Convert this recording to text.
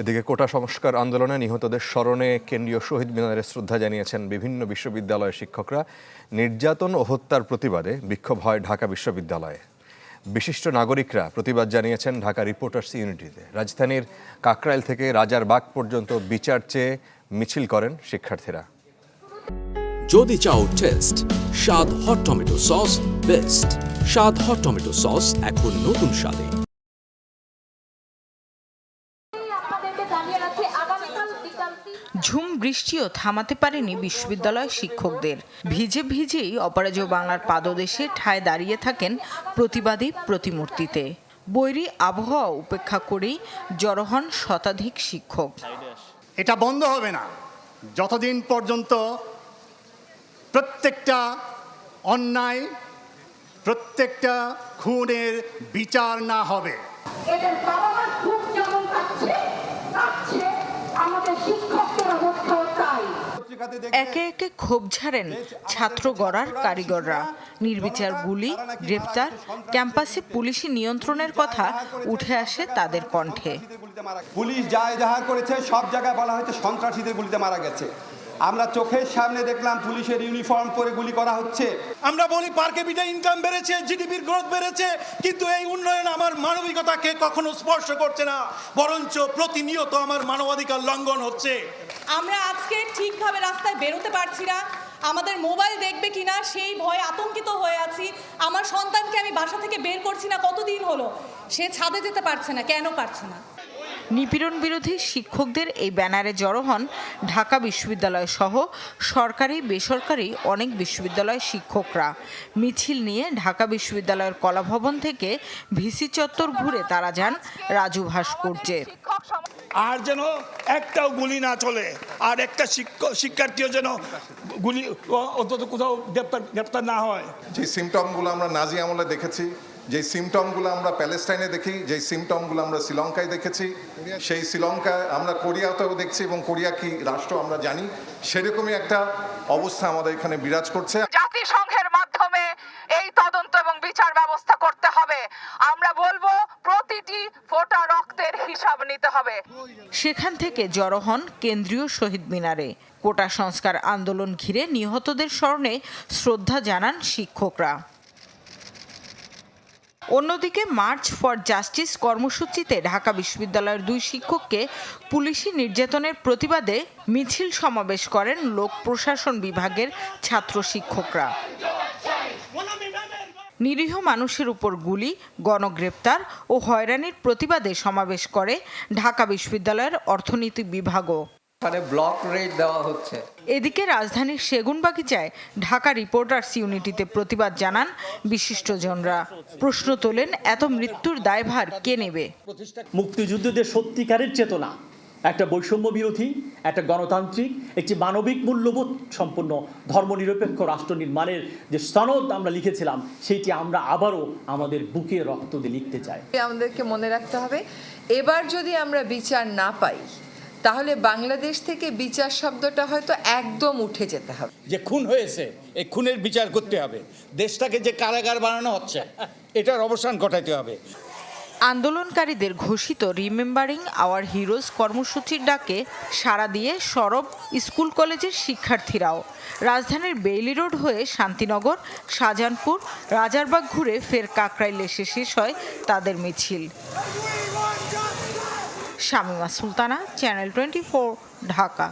এদিকে কোটা সংস্কার আন্দোলনে নিহতদের স্মরণে কেন্দ্রীয় শহীদ মিনারে শ্রদ্ধা জানিয়েছেন বিভিন্ন বিশ্ববিদ্যালয়ের শিক্ষকরা। নির্যাতন ও হত্যার প্রতিবাদে বিক্ষোভ হয় ঢাকা বিশ্ববিদ্যালয়ে। বিশিষ্ট নাগরিকরা প্রতিবাদ জানিয়েছেন ঢাকা রিপোর্টার্স ইউনিটিতে। রাজধানীর কাকরাইল থেকে রাজারবাগ পর্যন্ত বিচার চেয়ে মিছিল করেন শিক্ষার্থীরা। যদি চাও টেস্ট, স্বাদ হট টমেটো সস, বেস্ট। স্বাদ হট টমেটো সস এখন নতুন স্বাদে। ঝুম বৃষ্টিও থামাতে পারেনি বিশ্ববিদ্যালয় শিক্ষকদের। ভিজে ভিজেই অপরাজয় বাংলার পাদদেশে ঠায় দাঁড়িয়ে থাকেন প্রতিবাদী প্রতিমূর্তিতে। বৈরী আবহাওয়া উপেক্ষা করেই জড়ো হন শতাধিক শিক্ষক। এটা বন্ধ হবে না। যতদিন পর্যন্ত প্রত্যেকটা অন্যায় প্রত্যেকটা খুনের বিচার না হবে। একে একে ক্ষোভ ঝাড়েন ছাত্র গড়ার কারিগররা। নির্বিচার গুলি গ্রেপ্তার ক্যাম্পাসে পুলিশি নিয়ন্ত্রণের কথা উঠে আসে তাদের কণ্ঠে। পুলিশ যায় যাহা করেছে সব জায়গায় বলা হয়েছে সন্ত্রাসীদের গুলিতে মারা গেছে। আমরা চোখের সামনে দেখলাম পুলিশের ইউনিফর্ম পরে গুলি করা হচ্ছে। আমরা বলি পার ক্যাপিটা ইনকাম বেড়েছে জিডিপির গ্রোথ বেড়েছে কিন্তু এই উন্নয়ন আমার মানবিকতাকে কখনো স্পর্শ করছে না বরঞ্চ প্রতিনিয়ত আমার মানবাধিকার লঙ্ঘন হচ্ছে। আমরা আজকে ঠিকভাবে রাস্তায় বেরোতে পারছি না। আমাদের মোবাইল দেখবে কিনা সেই ভয়ে আতঙ্কিত হয়ে আছি। আমার সন্তানকে আমি বাসা থেকে বের করছি না কতদিন হলো? সে ছাদে যেতে পারছে না কেন পারছে না? নিপীড়ন বিরোধী শিক্ষকদের এই ব্যানারে জড়ো হন ঢাকা বিশ্ববিদ্যালয় সহ সরকারি বেসরকারি অনেক বিশ্ববিদ্যালয় শিক্ষকরা। মিছিল নিয়ে ঢাকা বিশ্ববিদ্যালয়ের কলাভবন থেকে ভিসি চত্বর ঘুরে তারা যান রাজু ভাস্কর্যে। আর যেন একটাও গুলি না চলে আর একটা শিক্ষক শিক্ষার্থীও যেন গুলি অন্তত কোথাও গ্রেপ্তার গ্রেপ্তার না হয়। যে সিমটমগুলো আমরা নাজি আমলে দেখেছি যে সিমটমগুলো আমরা প্যালেস্টাইনে দেখি যে সিমটমগুলো আমরা শ্রীলঙ্কায় দেখেছি সেই শ্রীলঙ্কায় আমরা কোরিয়াতেও দেখছি এবং কোরিয়া কি রাষ্ট্র আমরা জানি সেরকমই একটা অবস্থা আমাদের এখানে বিরাজ করছে। জাতিসংঘের মাধ্যমে এই তদন্ত এবং বিচার ব্যবস্থা করতে হবে। আমরা বলব প্রতিটি ফোটা রক্তের হিসাব নিতে হবে। সেখান থেকে জড়ো হন কেন্দ্রীয় শহীদ মিনারে। কোটা সংস্কার আন্দোলন ঘিরে নিহতদের স্মরণে শ্রদ্ধা জানান শিক্ষকরা। অন্যদিকে মার্চ ফর জাস্টিস কর্মসূচিতে ঢাকা বিশ্ববিদ্যালয়ের দুই শিক্ষককে পুলিশি নির্যাতনের প্রতিবাদে মিছিল সমাবেশ করেন লোক প্রশাসন বিভাগের ছাত্র শিক্ষকরা। নিরীহ মানুষের উপর গুলি গণগ্রেপ্তার ও হয়রানির প্রতিবাদে সমাবেশ করে ঢাকা বিশ্ববিদ্যালয়ের অর্থনীতি বিভাগও। ওখানে ব্লক রেট দেওয়া হচ্ছে। এদিকে রাজধানীর সেগুনবাগিচায় ঢাকা রিপোর্টার্স ইউনিটিতে প্রতিবাদ জানান বিশিষ্টজনরা। প্রশ্ন তোলেন এত মৃত্যুর দায়ভার কে নেবে? মুক্তিযুদ্ধদের সত্যিকারের চেতনা একটা বৈষম্য বিরোধী একটা গণতান্ত্রিক একটি মানবিক মূল্যবোধ সম্পন্ন ধর্মনিরপেক্ষ রাষ্ট্র নির্মাণের যে সনদ আমরা লিখেছিলাম সেইটি আমরা আবারও আমাদের বুকে রক্ত দিয়ে লিখতে চাই। আমাদেরকে মনে রাখতে হবে এবার যদি আমরা বিচার না পাই তাহলে বাংলাদেশ থেকে বিচার শব্দটা হয়তো একদম উঠে যেতে হবে। যে খুন হয়েছে এই খুনের বিচার করতে হবে। দেশটাকে যে কারাগার বানানো হচ্ছে এটার অবসান ঘটাইতে হবে। আন্দোলনকারীদের ঘোষিত রিমেম্বারিং আওয়ার হিরোজ কর্মসূচির ডাকে সাড়া দিয়ে সরব স্কুল কলেজের শিক্ষার্থীরাও। রাজধানীর বেইলি রোড হয়ে শান্তিনগর, শাহজাহানপুর, রাজারবাগ ঘুরে ফের কাকরাইলে এসে শেষ হয় তাদের মিছিল। Shamima Sultana channel twenty Dhaka.